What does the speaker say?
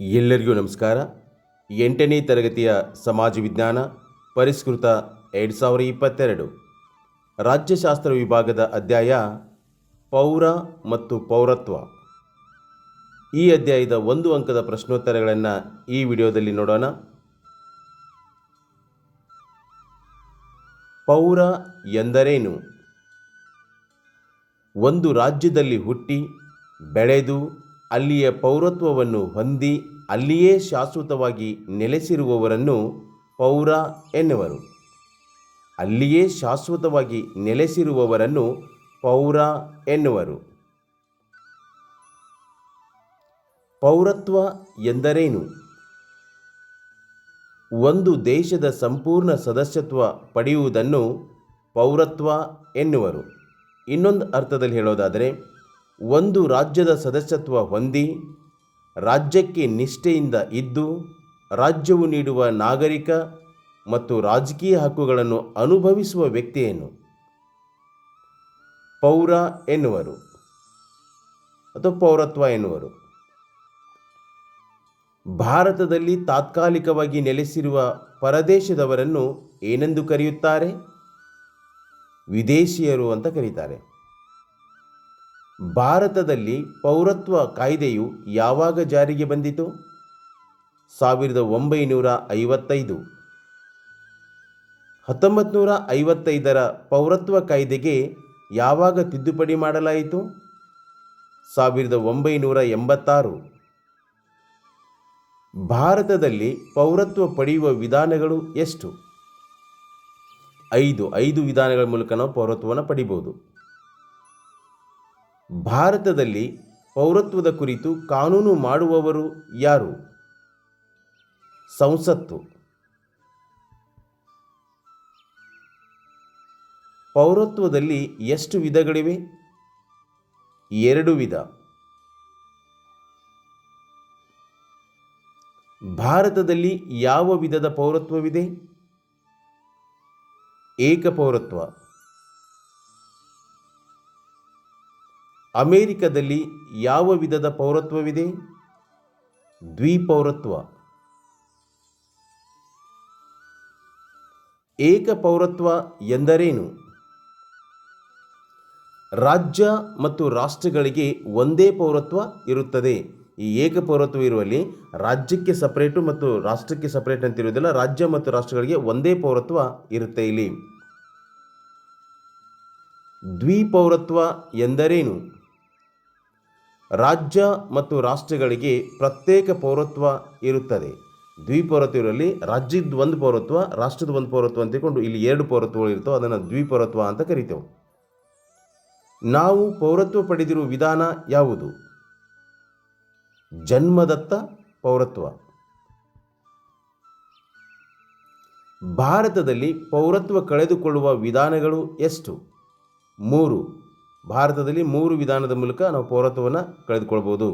ಎಲ್ಲರಿಗೂ ನಮಸ್ಕಾರ. ಎಂಟನೇ ತರಗತಿಯ ಸಮಾಜ ವಿಜ್ಞಾನ ಪರಿಷ್ಕೃತ ಎರಡು ಸಾವಿರ ಇಪ್ಪತ್ತೆರಡು. ರಾಜ್ಯಶಾಸ್ತ್ರ ವಿಭಾಗದ ಅಧ್ಯಾಯ ಪೌರ ಮತ್ತು ಪೌರತ್ವ. ಈ ಅಧ್ಯಾಯದ ಒಂದು ಅಂಕದ ಪ್ರಶ್ನೋತ್ತರಗಳನ್ನು ಈ ವಿಡಿಯೋದಲ್ಲಿ ನೋಡೋಣ. ಪೌರ ಎಂದರೇನು? ಒಂದು ರಾಜ್ಯದಲ್ಲಿ ಹುಟ್ಟಿ, ಬೆಳೆದು ಅಲ್ಲಿಯ ಪೌರತ್ವವನ್ನು ಹೊಂದಿ ಅಲ್ಲಿಯೇ ಶಾಶ್ವತವಾಗಿ ನೆಲೆಸಿರುವವರನ್ನು ಪೌರ ಎನ್ನುವರು. ಅಲ್ಲಿಯೇ ಶಾಶ್ವತವಾಗಿ ನೆಲೆಸಿರುವವರನ್ನು ಪೌರ ಎನ್ನುವರು. ಪೌರತ್ವ ಎಂದರೇನು? ಒಂದು ದೇಶದ ಸಂಪೂರ್ಣ ಸದಸ್ಯತ್ವ ಪಡೆಯುವುದನ್ನು ಪೌರತ್ವ ಎನ್ನುವರು. ಇನ್ನೊಂದು ಅರ್ಥದಲ್ಲಿ ಹೇಳೋದಾದರೆ ಒಂದು ರಾಜ್ಯದ ಸದಸ್ಯತ್ವ ಹೊಂದಿ, ರಾಜ್ಯಕ್ಕೆ ನಿಷ್ಠೆಯಿಂದ ಇದ್ದು, ರಾಜ್ಯವು ನೀಡುವ ನಾಗರಿಕ ಮತ್ತು ರಾಜಕೀಯ ಹಕ್ಕುಗಳನ್ನು ಅನುಭವಿಸುವ ವ್ಯಕ್ತಿಯನ್ನು ಪೌರ ಎನ್ನುವರು ಅಥವಾ ಪೌರತ್ವ ಎನ್ನುವರು. ಭಾರತದಲ್ಲಿ ತಾತ್ಕಾಲಿಕವಾಗಿ ನೆಲೆಸಿರುವ ಪರದೇಶದವರನ್ನು ಏನೆಂದು ಕರೆಯುತ್ತಾರೆ? ವಿದೇಶಿಯರು ಅಂತ ಕರೀತಾರೆ. ಭಾರತದಲ್ಲಿ ಪೌರತ್ವ ಕಾಯ್ದೆಯು ಯಾವಾಗ ಜಾರಿಗೆ ಬಂದಿತು? ಸಾವಿರದ ಒಂಬೈನೂರ ಐವತ್ತೈದು. ಹತ್ತೊಂಬತ್ತು ನೂರ ಐವತ್ತೈದರ ಪೌರತ್ವ ಕಾಯ್ದೆಗೆ ಯಾವಾಗ ತಿದ್ದುಪಡಿ ಮಾಡಲಾಯಿತು? ಸಾವಿರದ ಒಂಬೈನೂರ ಎಂಬತ್ತಾರು. ಭಾರತದಲ್ಲಿ ಪೌರತ್ವ ಪಡೆಯುವ ವಿಧಾನಗಳು ಎಷ್ಟು? ಐದು ಐದು ವಿಧಾನಗಳ ಮೂಲಕ ನಾವು ಪೌರತ್ವವನ್ನು ಪಡಿಬೋದು. ಭಾರತದಲ್ಲಿ ಪೌರತ್ವದ ಕುರಿತು ಕಾನೂನು ಮಾಡುವವರು ಯಾರು? ಸಂಸತ್ತು. ಪೌರತ್ವದಲ್ಲಿ ಎಷ್ಟು ವಿಧಗಳಿವೆ? ಎರಡು ವಿಧ. ಭಾರತದಲ್ಲಿ ಯಾವ ವಿಧದ ಪೌರತ್ವವಿದೆ? ಏಕಪೌರತ್ವ. ಅಮೇರಿಕದಲ್ಲಿ ಯಾವ ವಿಧದ ಪೌರತ್ವವಿದೆ? ದ್ವಿಪೌರತ್ವ. ಏಕ ಪೌರತ್ವ ಎಂದರೇನು? ರಾಜ್ಯ ಮತ್ತು ರಾಷ್ಟ್ರಗಳಿಗೆ ಒಂದೇ ಪೌರತ್ವ ಇರುತ್ತದೆ. ಈ ಏಕ ಪೌರತ್ವ ಇರುವಲ್ಲಿ ರಾಜ್ಯಕ್ಕೆ ಸಪರೇಟು ಮತ್ತು ರಾಷ್ಟ್ರಕ್ಕೆ ಸಪರೇಟ್ ಅಂತ ಇರುವುದಿಲ್ಲ ರಾಜ್ಯ ಮತ್ತು ರಾಷ್ಟ್ರಗಳಿಗೆ ಒಂದೇ ಪೌರತ್ವ ಇರುತ್ತೆ ಇಲ್ಲಿ. ದ್ವಿಪೌರತ್ವ ಎಂದರೇನು? ರಾಜ್ಯ ಮತ್ತು ರಾಷ್ಟ್ರಗಳಿಗೆ ಪ್ರತ್ಯೇಕ ಪೌರತ್ವ ಇರುತ್ತದೆ. ದ್ವಿಪೌರತ್ವ ಇರಲಿ ರಾಜ್ಯದ ಒಂದು ಪೌರತ್ವ, ರಾಷ್ಟ್ರದ ಒಂದು ಪೌರತ್ವ ಅಂತ ಇಲ್ಲಿ ಎರಡು ಪೌರತ್ವಗಳು ಇರ್ತವೆ. ಅದನ್ನು ದ್ವಿಪೌರತ್ವ ಅಂತ ಕರಿತೇವೆ. ನಾವು ಪೌರತ್ವ ಪಡೆದಿರುವ ವಿಧಾನ ಯಾವುದು? ಜನ್ಮದತ್ತ ಪೌರತ್ವ. ಭಾರತದಲ್ಲಿ ಪೌರತ್ವ ಕಳೆದುಕೊಳ್ಳುವ ವಿಧಾನಗಳು ಎಷ್ಟು? ಮೂರು. ಭಾರತದಲ್ಲಿ ಮೂರು ವಿಧಾನದ ಮೂಲಕ ನಾವು ಪೌರತ್ವವನ್ನು ಕಳೆದುಕೊಳ್ಬೋದು.